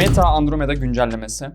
Meta Andromeda güncellemesi.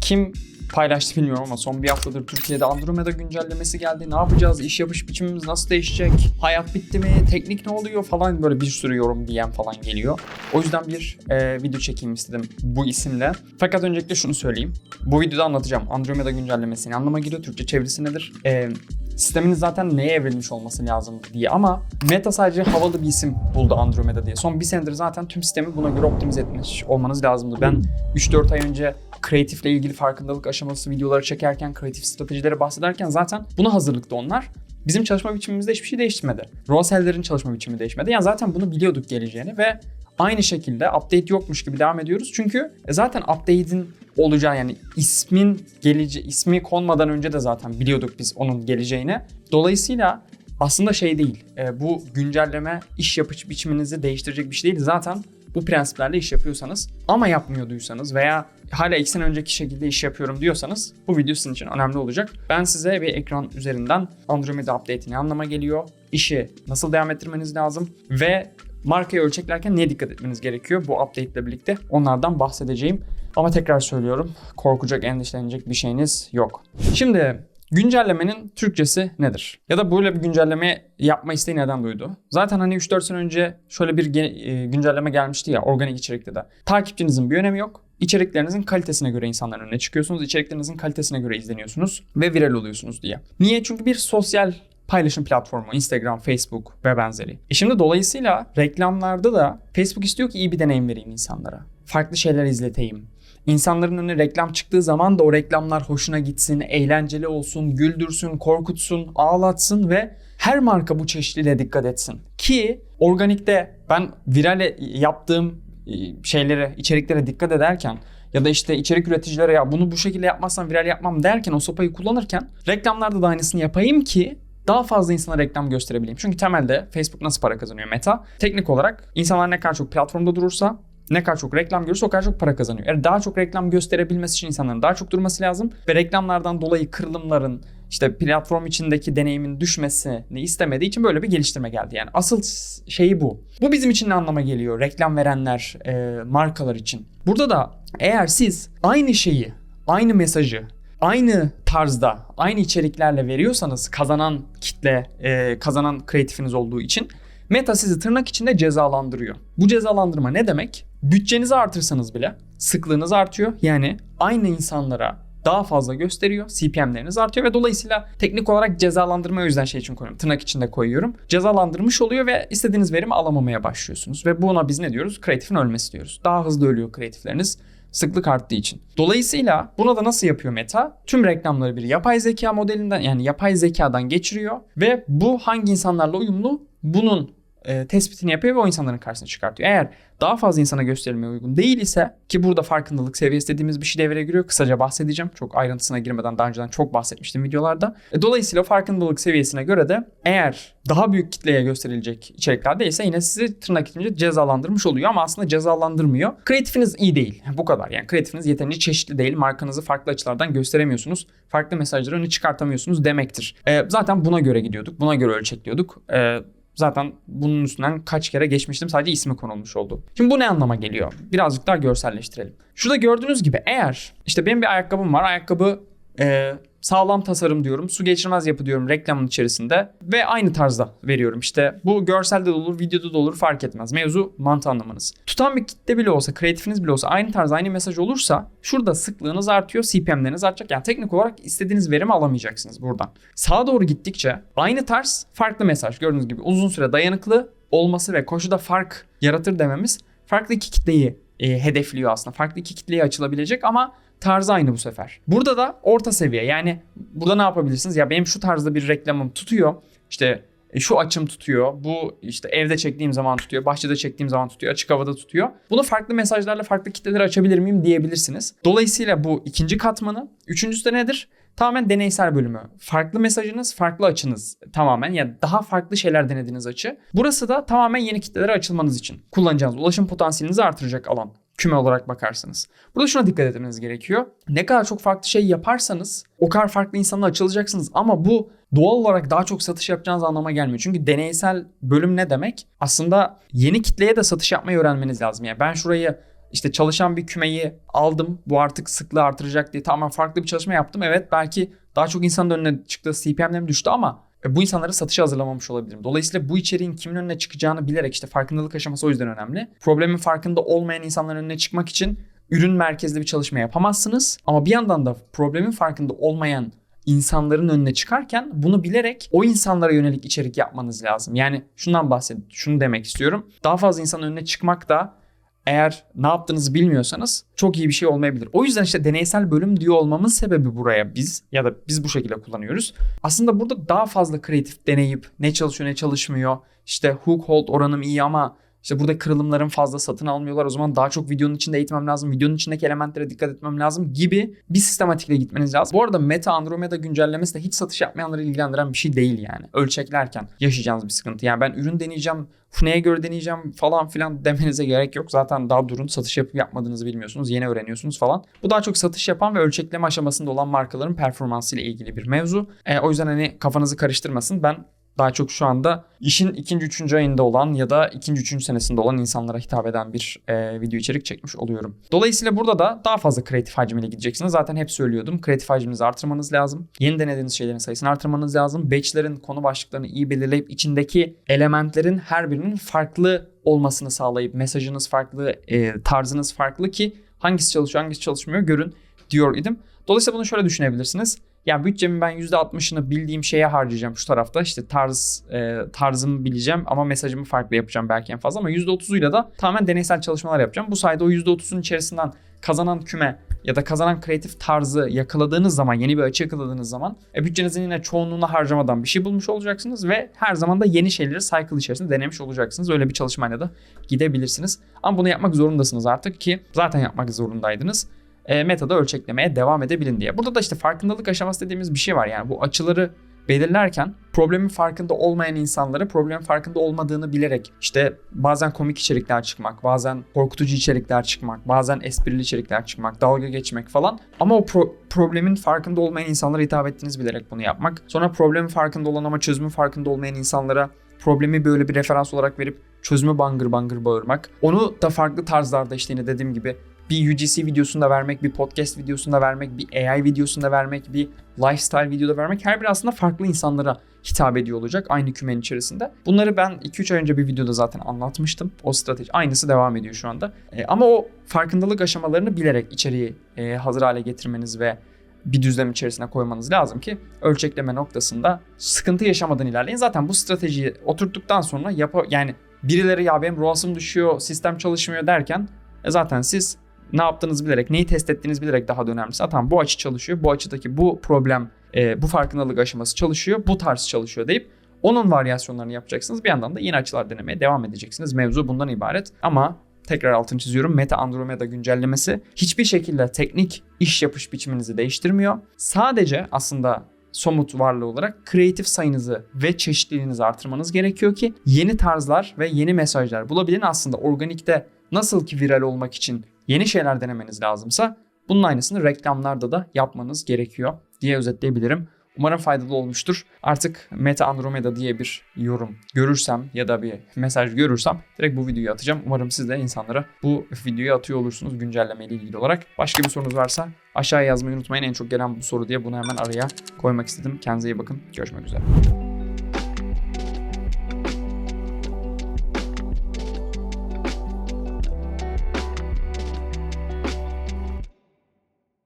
Kim paylaştı bilmiyorum ama son bir haftadır Türkiye'de Andromeda güncellemesi geldi. Ne yapacağız? İş yapış biçimimiz nasıl değişecek? Hayat bitti mi? Teknik ne oluyor falan böyle bir sürü yorum DM falan geliyor. O yüzden bir e, video çekeyim istedim bu isimle. Fakat öncelikle şunu söyleyeyim. Bu videoda anlatacağım. Andromeda güncellemesi ne anlama geliyor? Türkçe çevirisi nedir? E, sisteminiz zaten neye evrilmiş olması lazım diye ama Meta sadece havalı bir isim buldu Andromeda diye. Son bir senedir zaten tüm sistemi buna göre optimize etmiş olmanız lazımdı. Ben 3-4 ay önce kreatifle ilgili farkındalık aşaması videoları çekerken, kreatif stratejilere bahsederken zaten buna hazırlıkta onlar. Bizim çalışma biçimimizde hiçbir şey değişmedi. Roseller'in çalışma biçimi değişmedi. Yani zaten bunu biliyorduk geleceğini ve aynı şekilde update yokmuş gibi devam ediyoruz. Çünkü zaten update'in olacağı yani ismin gelece ismi konmadan önce de zaten biliyorduk biz onun geleceğini. Dolayısıyla aslında şey değil. e, bu güncelleme iş yapış biçiminizi değiştirecek bir şey değil. Zaten bu prensiplerle iş yapıyorsanız ama yapmıyorduysanız veya hala iki sene önceki şekilde iş yapıyorum diyorsanız bu video sizin için önemli olacak. Ben size bir ekran üzerinden Andromeda update'i ne anlama geliyor, işi nasıl devam ettirmeniz lazım ve markayı ölçeklerken neye dikkat etmeniz gerekiyor bu update ile birlikte onlardan bahsedeceğim. Ama tekrar söylüyorum korkacak, endişelenecek bir şeyiniz yok. Şimdi Güncellemenin Türkçesi nedir? Ya da böyle bir güncelleme yapma isteği neden duydu? Zaten hani 3-4 sene önce şöyle bir e, güncelleme gelmişti ya organik içerikte de. Takipçinizin bir önemi yok. İçeriklerinizin kalitesine göre insanların önüne çıkıyorsunuz. İçeriklerinizin kalitesine göre izleniyorsunuz ve viral oluyorsunuz diye. Niye? Çünkü bir sosyal paylaşım platformu Instagram, Facebook ve benzeri. E şimdi dolayısıyla reklamlarda da Facebook istiyor ki iyi bir deneyim vereyim insanlara. Farklı şeyler izleteyim. İnsanların önüne reklam çıktığı zaman da o reklamlar hoşuna gitsin, eğlenceli olsun, güldürsün, korkutsun, ağlatsın ve her marka bu çeşitliliğe dikkat etsin. Ki organikte ben viral yaptığım e, şeylere, içeriklere dikkat ederken ya da işte içerik üreticilere ya bunu bu şekilde yapmazsam viral yapmam derken o sopayı kullanırken reklamlarda da aynısını yapayım ki daha fazla insana reklam gösterebileyim. Çünkü temelde Facebook nasıl para kazanıyor Meta? Teknik olarak insanlar ne kadar çok platformda durursa ne kadar çok reklam görürse o kadar çok para kazanıyor. Eğer daha çok reklam gösterebilmesi için insanların daha çok durması lazım ve reklamlardan dolayı kırılımların işte platform içindeki deneyimin düşmesini istemediği için böyle bir geliştirme geldi. Yani asıl şeyi bu. Bu bizim için ne anlama geliyor? Reklam verenler, e, markalar için. Burada da eğer siz aynı şeyi, aynı mesajı, aynı tarzda, aynı içeriklerle veriyorsanız kazanan kitle, e, kazanan kreatifiniz olduğu için Meta sizi tırnak içinde cezalandırıyor. Bu cezalandırma ne demek? Bütçenizi artırsanız bile sıklığınız artıyor. Yani aynı insanlara daha fazla gösteriyor. CPM'leriniz artıyor ve dolayısıyla teknik olarak cezalandırma o yüzden şey için koyuyorum. Tırnak içinde koyuyorum. Cezalandırmış oluyor ve istediğiniz verimi alamamaya başlıyorsunuz. Ve buna biz ne diyoruz? Kreatifin ölmesi diyoruz. Daha hızlı ölüyor kreatifleriniz sıklık arttığı için. Dolayısıyla buna da nasıl yapıyor Meta? Tüm reklamları bir yapay zeka modelinden yani yapay zekadan geçiriyor ve bu hangi insanlarla uyumlu bunun e, tespitini yapıyor ve o insanların karşısına çıkartıyor. Eğer daha fazla insana gösterilmeye uygun değil ise ki burada farkındalık seviyesi dediğimiz bir şey devreye giriyor. Kısaca bahsedeceğim. Çok ayrıntısına girmeden daha önceden çok bahsetmiştim videolarda. E, dolayısıyla farkındalık seviyesine göre de eğer daha büyük kitleye gösterilecek içeriklerde ise yine sizi tırnak içinde cezalandırmış oluyor ama aslında cezalandırmıyor. Kreatifiniz iyi değil. Bu kadar. Yani kreatifiniz yeterince çeşitli değil. Markanızı farklı açılardan gösteremiyorsunuz. Farklı mesajları öne çıkartamıyorsunuz demektir. E, zaten buna göre gidiyorduk. Buna göre ölçekliyorduk. E, Zaten bunun üstünden kaç kere geçmiştim sadece ismi konulmuş oldu. Şimdi bu ne anlama geliyor? Birazcık daha görselleştirelim. Şurada gördüğünüz gibi eğer işte benim bir ayakkabım var. Ayakkabı e, sağlam tasarım diyorum. Su geçirmez yapı diyorum reklamın içerisinde. Ve aynı tarzda veriyorum. İşte bu görselde de olur, videoda da olur fark etmez. Mevzu mantı anlamanız. Tutan bir kitle bile olsa, kreatifiniz bile olsa aynı tarz, aynı mesaj olursa şurada sıklığınız artıyor, CPM'leriniz artacak. Yani teknik olarak istediğiniz verimi alamayacaksınız buradan. Sağa doğru gittikçe aynı tarz, farklı mesaj. Gördüğünüz gibi uzun süre dayanıklı olması ve koşuda fark yaratır dememiz farklı iki kitleyi e, hedefliyor aslında. Farklı iki kitleye açılabilecek ama tarzı aynı bu sefer. Burada da orta seviye yani burada ne yapabilirsiniz? Ya benim şu tarzda bir reklamım tutuyor. İşte e, şu açım tutuyor. Bu işte evde çektiğim zaman tutuyor. Bahçede çektiğim zaman tutuyor. Açık havada tutuyor. Bunu farklı mesajlarla farklı kitlelere açabilir miyim diyebilirsiniz. Dolayısıyla bu ikinci katmanı. Üçüncüsü de nedir? Tamamen deneysel bölümü. Farklı mesajınız, farklı açınız tamamen. Yani daha farklı şeyler denediğiniz açı. Burası da tamamen yeni kitlelere açılmanız için. Kullanacağınız ulaşım potansiyelinizi artıracak alan küme olarak bakarsanız. Burada şuna dikkat etmeniz gerekiyor. Ne kadar çok farklı şey yaparsanız o kadar farklı insanla açılacaksınız ama bu doğal olarak daha çok satış yapacağınız anlama gelmiyor. Çünkü deneysel bölüm ne demek? Aslında yeni kitleye de satış yapmayı öğrenmeniz lazım. Yani ben şurayı işte çalışan bir kümeyi aldım. Bu artık sıklığı artıracak diye tamamen farklı bir çalışma yaptım. Evet belki daha çok insanın önüne çıktı. CPM'lerim düştü ama bu insanları satışa hazırlamamış olabilirim. Dolayısıyla bu içeriğin kimin önüne çıkacağını bilerek işte farkındalık aşaması o yüzden önemli. Problemin farkında olmayan insanların önüne çıkmak için ürün merkezli bir çalışma yapamazsınız. Ama bir yandan da problemin farkında olmayan insanların önüne çıkarken bunu bilerek o insanlara yönelik içerik yapmanız lazım. Yani şundan bahset, şunu demek istiyorum. Daha fazla insanın önüne çıkmak da eğer ne yaptığınızı bilmiyorsanız çok iyi bir şey olmayabilir. O yüzden işte deneysel bölüm diyor olmamın sebebi buraya biz ya da biz bu şekilde kullanıyoruz. Aslında burada daha fazla kreatif deneyip ne çalışıyor ne çalışmıyor. İşte hook hold oranım iyi ama işte burada kırılımların fazla satın almıyorlar. O zaman daha çok videonun içinde eğitmem lazım. Videonun içindeki elementlere dikkat etmem lazım gibi bir sistematikle gitmeniz lazım. Bu arada Meta Andromeda güncellemesi de hiç satış yapmayanları ilgilendiren bir şey değil yani. Ölçeklerken yaşayacağınız bir sıkıntı. Yani ben ürün deneyeceğim, neye göre deneyeceğim falan filan demenize gerek yok. Zaten daha durun satış yapıp yapmadığınızı bilmiyorsunuz. Yeni öğreniyorsunuz falan. Bu daha çok satış yapan ve ölçekleme aşamasında olan markaların performansıyla ilgili bir mevzu. E, o yüzden hani kafanızı karıştırmasın. Ben daha çok şu anda işin ikinci, üçüncü ayında olan ya da ikinci, üçüncü senesinde olan insanlara hitap eden bir e, video içerik çekmiş oluyorum. Dolayısıyla burada da daha fazla kreatif hacmiyle gideceksiniz. Zaten hep söylüyordum. Kreatif hacminizi artırmanız lazım. Yeni denediğiniz şeylerin sayısını artırmanız lazım. Batch'lerin konu başlıklarını iyi belirleyip içindeki elementlerin her birinin farklı olmasını sağlayıp mesajınız farklı, e, tarzınız farklı ki hangisi çalışıyor, hangisi çalışmıyor görün diyor idim. Dolayısıyla bunu şöyle düşünebilirsiniz. Ya bütçemin ben %60'ını bildiğim şeye harcayacağım şu tarafta. İşte tarz e, tarzımı bileceğim ama mesajımı farklı yapacağım belki en fazla ama %30'uyla da tamamen deneysel çalışmalar yapacağım. Bu sayede o %30'un içerisinden kazanan küme ya da kazanan kreatif tarzı yakaladığınız zaman, yeni bir açı yakaladığınız zaman e, bütçenizin yine çoğunluğunu harcamadan bir şey bulmuş olacaksınız ve her zaman da yeni şeyleri cycle içerisinde denemiş olacaksınız. Öyle bir çalışmayla da gidebilirsiniz. Ama bunu yapmak zorundasınız artık ki zaten yapmak zorundaydınız e, metada ölçeklemeye devam edebilin diye. Burada da işte farkındalık aşaması dediğimiz bir şey var. Yani bu açıları belirlerken problemin farkında olmayan insanlara problemin farkında olmadığını bilerek işte bazen komik içerikler çıkmak, bazen korkutucu içerikler çıkmak, bazen esprili içerikler çıkmak, dalga geçmek falan. Ama o pro- problemin farkında olmayan insanlara hitap ettiğiniz bilerek bunu yapmak. Sonra problemin farkında olan ama çözümün farkında olmayan insanlara problemi böyle bir referans olarak verip çözümü bangır bangır bağırmak. Onu da farklı tarzlarda işte yine dediğim gibi bir UGC videosunda vermek, bir podcast videosunda vermek, bir AI videosunda vermek, bir lifestyle videoda vermek her biri aslında farklı insanlara hitap ediyor olacak aynı kümenin içerisinde. Bunları ben 2-3 ay önce bir videoda zaten anlatmıştım. O strateji aynısı devam ediyor şu anda. E, ama o farkındalık aşamalarını bilerek içeriği e, hazır hale getirmeniz ve bir düzlem içerisine koymanız lazım ki ölçekleme noktasında sıkıntı yaşamadan ilerleyin. Zaten bu stratejiyi oturttuktan sonra yap yani birileri ya benim ROAS'ım düşüyor, sistem çalışmıyor derken e zaten siz ne yaptığınızı bilerek, neyi test ettiğinizi bilerek daha da önemlisi. Tamam bu açı çalışıyor, bu açıdaki bu problem, e, bu farkındalık aşaması çalışıyor, bu tarz çalışıyor deyip onun varyasyonlarını yapacaksınız. Bir yandan da yeni açılar denemeye devam edeceksiniz. Mevzu bundan ibaret. Ama tekrar altını çiziyorum. Meta Andromeda güncellemesi hiçbir şekilde teknik iş yapış biçiminizi değiştirmiyor. Sadece aslında somut varlığı olarak kreatif sayınızı ve çeşitliliğinizi artırmanız gerekiyor ki yeni tarzlar ve yeni mesajlar bulabilin. Aslında organikte nasıl ki viral olmak için yeni şeyler denemeniz lazımsa bunun aynısını reklamlarda da yapmanız gerekiyor diye özetleyebilirim. Umarım faydalı olmuştur. Artık Meta Andromeda diye bir yorum görürsem ya da bir mesaj görürsem direkt bu videoyu atacağım. Umarım siz de insanlara bu videoyu atıyor olursunuz güncelleme ile ilgili olarak. Başka bir sorunuz varsa aşağıya yazmayı unutmayın. En çok gelen bu soru diye bunu hemen araya koymak istedim. Kendinize iyi bakın. Görüşmek üzere.